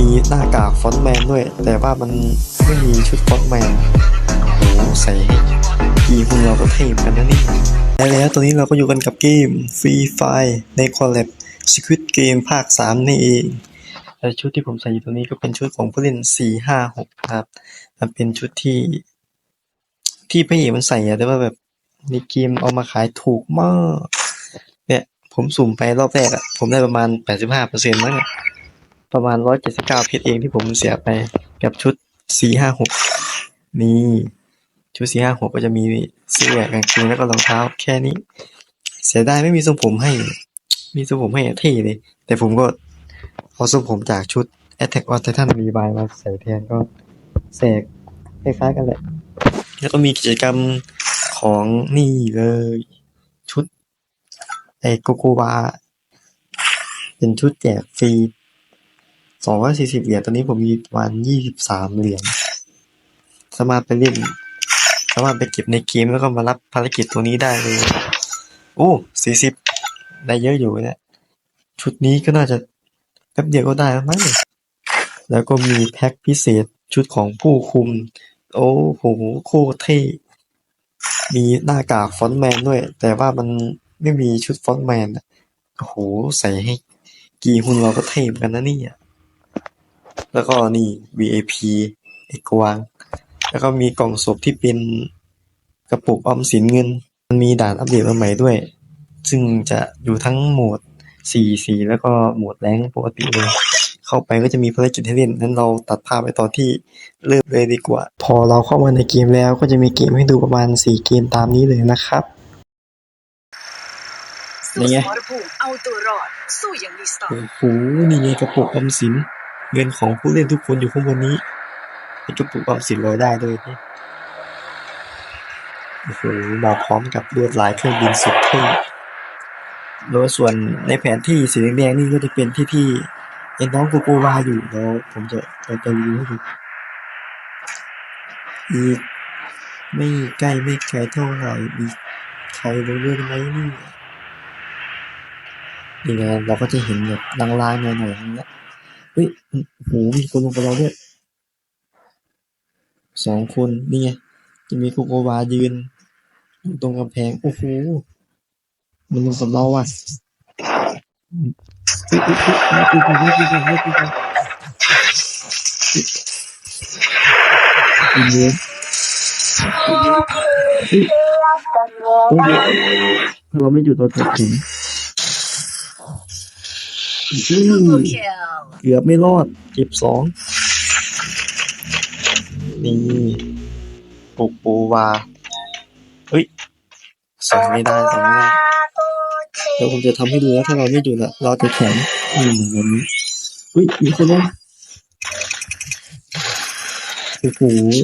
มีหน้ากากฟอนต์แมนด้วย แต่ว่ามันไม่มีชุดฟอนต์แมนโอ้ใส่กีพวกเราก็เทมกันนะนี่และแล้วตอนนี้เราก็อยู่กันกับเกม Free Fire ในคอลแลบ Squid Game ภาค 3 นี่เองและชุดที่ผมใส่อยู่ตรงนี้ก็เป็นชุดของผู้เล่น 4 5 6 ครับ มันเป็นชุดที่ ที่พระเอกมันใส่อะแต่ว่าแบบในเกมเอามาขายถูกมาก เนี่ย ผมสุ่มไปรอบแรกอะผมได้ประมาณ 85เปอร์เซ็นต์มั้งอะ ประมาณ179เพชรเองที่ผมเสียไปกับชุด456นี่ชุด456ก็จะมีเสื้อกางเกงแล้วก็รองเท้าแค่นี้ เสียดายไม่มีทรงผมให้ มีทรงผมให้อะเท่เลย แต่ผมก็เอาทรงผมจากชุด Attack on Titan Rebuy มาใส่แทนก็แสกคล้ายๆกันแหละ แล้วก็มีกิจกรรมของนี่เลย ชุดไอโกโกวาเป็นชุดแจกฟรี สองร้อยสี่สิบเหรียญตอนนี้ผมมีประมาณยี่สิบสามเหรียญสามารถไปเล่น สามารถไปเก็บในเกมแล้วก็มารับภารกิจตัวนี้ได้เลยโอ้สี่สิบได้เยอะอยู่เนะชุดนี้ก็น่าจะแป๊บเดียวก็ได้แล้วมั้งแล้วก็มีแพ็คพิเศษชุดของผู้คุม โอ้โหโคตรเท่มีหน้ากากฟอนแมนด้วย แต่ว่ามันไม่มีชุดฟอนแมนโอ้โหใส่ให้กีฮุนเราก็เท่เหมือนกันนะเนี่ย แล้วก็นี่ VIP ไอ้กวาง แล้วก็มีกล่องศพที่เป็นกระปุกออมสินเงิน มันมีด่านอัปเดตมาใหม่ด้วย ซึ่งจะอยู่ทั้งโหมด4 4แล้วก็โหมดแรงปกติเลย เข้าไปก็จะมีภารกิจให้เล่น นั้นเราตัดภาพไปตอนที่เริ่มเลยดีกว่า พอเราเข้ามาในเกมแล้วก็จะมีเกมให้ดูประมาณ 4 เกมตามนี้เลยนะครับสู้สมรภูมิเอาตัวรอดสู้อย่างมีสไตโอ้ล์โหนี่ไงกระปุกออมสิน เงินของผู้เล่นทุกคนอยู่ข้างบนนี้ ไอ้กระปุกออมสินลอยได้ด้วยนี่โอ้โหมาพร้อมกับลวดลายเครื่องบินสุดเท่โดยส่วนในแผนที่สีแดงนี่ก็จะเป็นที่ที่ไอ้น้องโกโกวาอยู่แล้วผมจะจะจะรีวิวให้ดูอีกไม่ใกล้ไม่ไกลเท่าไหร่มีใครรู้เรื่องไหมนี่นี่ไงเราก็จะเห็นแบบลางๆหน่อยๆอย่างเงี้ย เฮ้ยหูมีคนลงกับเราด้วยสองคนนี่ไงจะมีโกโกวายืน ตรงกำแพง โอ้โหมันลงกับเราอะอีเมลถ้าเราไม่หยุดเราจะถึง อืมโอเคเกือบไม่รอดเก็บสองนี่ปุกปูวาเฮ้ยส่งไม่ได้ส่งไม่ได้เดี๋ยวผมจะทำให้ดูนะถ้าเราไม่หยุดอะเราจะแข็งอืมแบบนี้เฮ้ยมีคนลงโอ้โห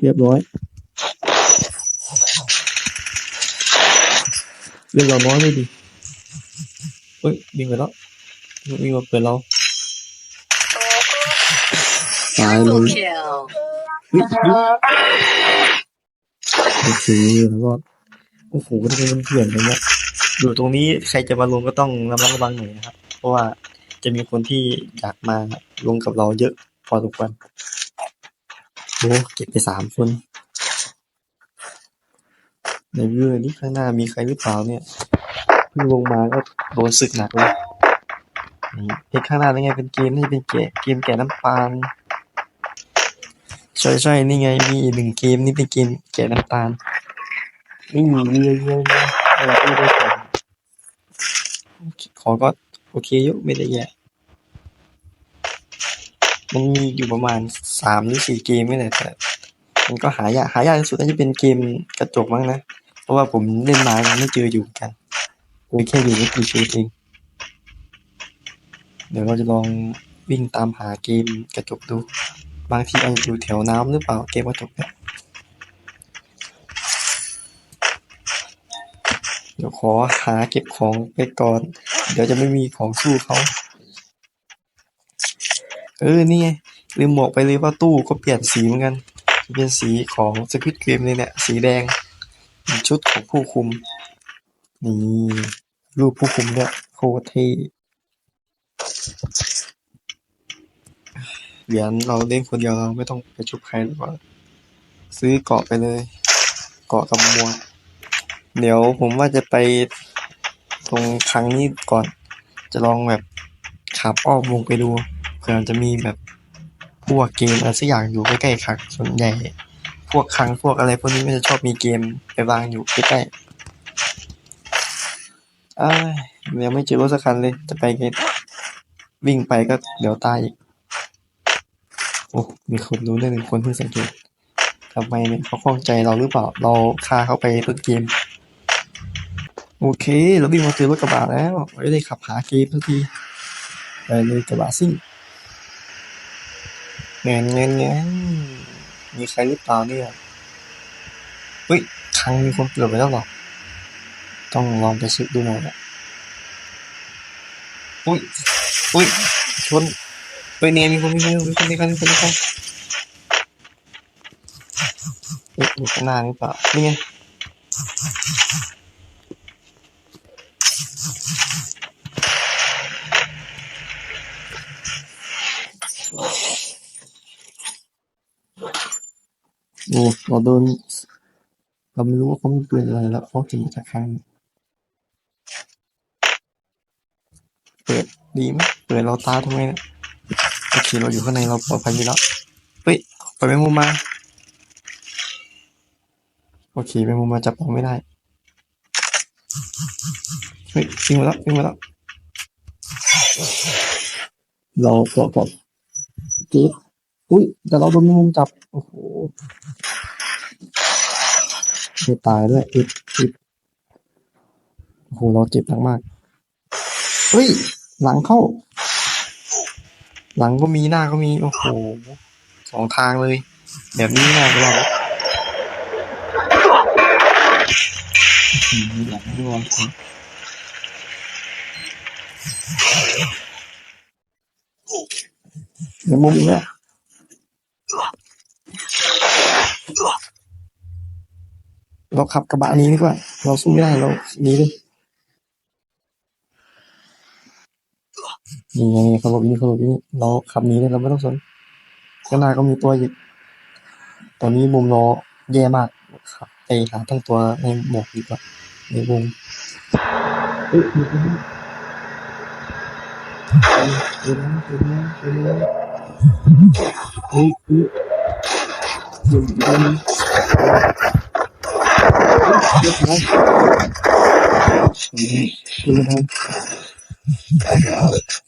เรียบร้อยเรื่องเราน้อยไม่ดีเฮ้ยวิ่งไปแล้ว วิ่งมาเปิดเราตายเลยเคเฮ้ยยุบโอเคแล้วก็โอ้โหทำไมมันเถื่อนกันเนี่ยอยู่ตรงนี้ใครจะมาลงก็ต้องระมัดระวังหน่อยนะครับ เพราะว่าจะมีคนที่อยากมาลงกับเราเยอะพอสมควรโอ้เก็บไปสามคนในวิวนี้ข้างหน้ามีใครหรือเปล่าเนี่ยเพิ่งลงมาก็โดนศึกหนักเลย เห็นข้างหน้านี่ไงเป็นเกมนี่เป็นเกมเกมแก่น้ำปานใช่ใช่นี่ไงมีอีกหนึ่งเกมนี่เป็นเกมแกะน้ำตาลนี่เรือเรือเรือเออไม่ได้ของขอก็โอเคอยู่ไม่ได้แย่มันมีอยู่ประมาณสามหรือสี่เกมนี่แหละแต่มันก็หายากหายากที่สุดน่าจะเป็นเกมกระจกมั้งนะ เพราะว่าผมเล่นมาไม่เจออยู่กันมีแค่อยู่ไม่กี่ชุดเอง เดี๋ยวเราจะลองวิ่งตามหาเกมกระจกดู บางทีอาจจะอยู่แถวน้ำหรือเปล่าเกมกระจกเนี่ยเดี๋ยวขอหาเก็บของไปก่อน เดี๋ยวจะไม่มีของสู้เขา เออ นี่ไงลืมบอกไปเลยว่าตู้ก็เปลี่ยนสีเหมือนกัน เป็นสีของสควิตเกมเลยเนี่ย สีแดง ชุดของผู้คุม นี่ รูปผู้คุมเนี่ยโคตรเท่ เหรียญเราเล่นคนเดียวเราไม่ต้องไปชุบใครหรือว่า ซื้อเกาะไปเลย เกาะกับมวกเดี๋ยวผมว่าจะไปตรงครั้งนี้ก่อน จะลองแบบขับอ้อมวงไปดูเผื่อจะมีแบบพวกเกมอะไรสักอย่างอยู่ใกล้ๆครั้งส่วนใหญ่ พวกครั้งพวกอะไรพวกนี้มันจะชอบมีเกมไปวางอยู่ใกล้ๆอ้ายยังไม่เจอรถสักคันเลย จะไปเกวิ่งไปก็เดี๋ยวตายอีก โอ้มีคนรู้ได้หนึ่งคนเพิ่งสังเกตทำไมเนี่ยเขาข้องใจเราหรือเปล่า เราฆ่าเขาไปต้นเกม โอเค เราวิ่งมาเจอรถกระบะแล้วไม่ได้ขับหาเกมสักทีไปเลยกระบะซิ่งเงินเงินเงินมีใครหรือเปล่าเนี่ยเฮ้ยครั้งมีคนเปิดไปแล้วหรอ ต้องลองไปเช็คดูหน่อยละอุ้ยอุ้ยชน เฮ้ยเนี่ยมีคนมีคนมีคนมีคนมีคนมีคนเอ๊ะอยู่ข้างหน้าหรือเปล่านี่ไงนี่เราโดนเราไม่รู้ว่าเขามีปืนอะไรแล้วเขาถึงจะข้างเปิดดีไหมเปิดเราตาทำไมเนี่ย อเคเราอยู่ข้างในเราปลอดภัยอยู่แล้วเฮ้ยปล่อยแมงมุมมา โอเคแมงมุมมาจับเราไม่ได้ เฮ้ยวิ่งมาแล้ววิ่งมาแล้ว เราเกาะเกาะเจ็บอุ้ยแต่เราโดนแมงมุมจับ โอ้โหไม่ตายด้วยอิดอิดโอ้โหเราเจ็บหนักมากเฮ้ย หลังเข้า หลังก็มีหน้าก็มี โอ้โหสองทางเลย แบบนี้น่าจะรอดหลังด้วยในมุมเนี้ยเราขับกระบะนี้ดีกว่า เราสู้ไม่ได้เราหนีเลย นี่ไงเขาหลบอยู่นี่เขาหลบอยู่นี่เราขับหนีเลยเราไม่ต้องสนข้างหน้าก็มีตัวอีกตอนนี้มุมเราแย่มากครับไปหาตั้งตัวในหมวกดีกว่าในวงเอ้ยมีคนนี้เดี๋ยวนะเดี๋ยวนะเดี๋ยวเฮ้ยเฮ้ยเดี๋ยวเดี๋ยวเดี๋ยวนะเดี๋ยวนะ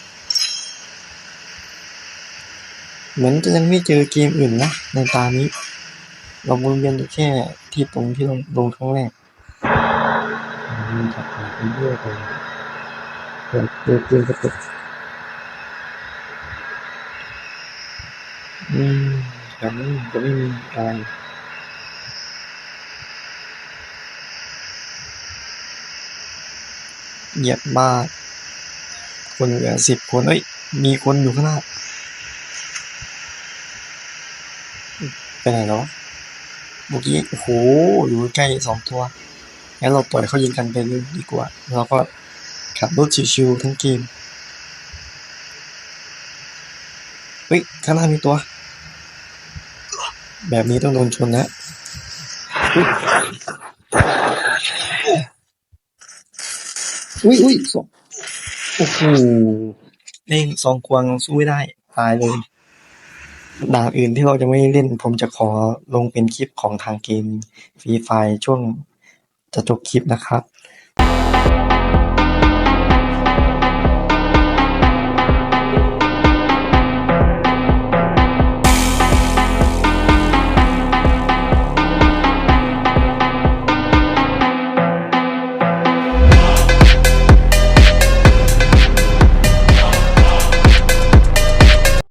เหมือนจะยังไม่เจอเกมอื่นนะ ในตานี้ เราวนเวียนอยู่แค่ที่ตรงที่เราลงครั้งแรกมีขับหาไปเรื่อยไปเปิดเปิดเปิดกระตุกอืมแต่ไม่จะไม่มีอะไรเหยียบบ้าคนเหลือสิบคนเอ้ย มีคนอยู่ข้างหน้า ไปไหนแล้ววะเมื่อกี้โอ้โหอยู่ใกล้สองตัวงั้นเราปล่อยเขายิงกันไปเลยดีกว่า เราก็ขับรถชิวๆทั้งเกมเฮ้ยข้างหน้ามีตัว แบบนี้ต้องโดนชนนะอุ้ยอุ้ยอุ้ยสองโอ้โหเล่นสองควงสู้ไม่ได้ ตายเลย ด่านอื่นที่เราจะไม่เล่น ผมจะขอลงเป็นคลิปของทางเกมฟรีไฟช่วงจะจบคลิปนะครับ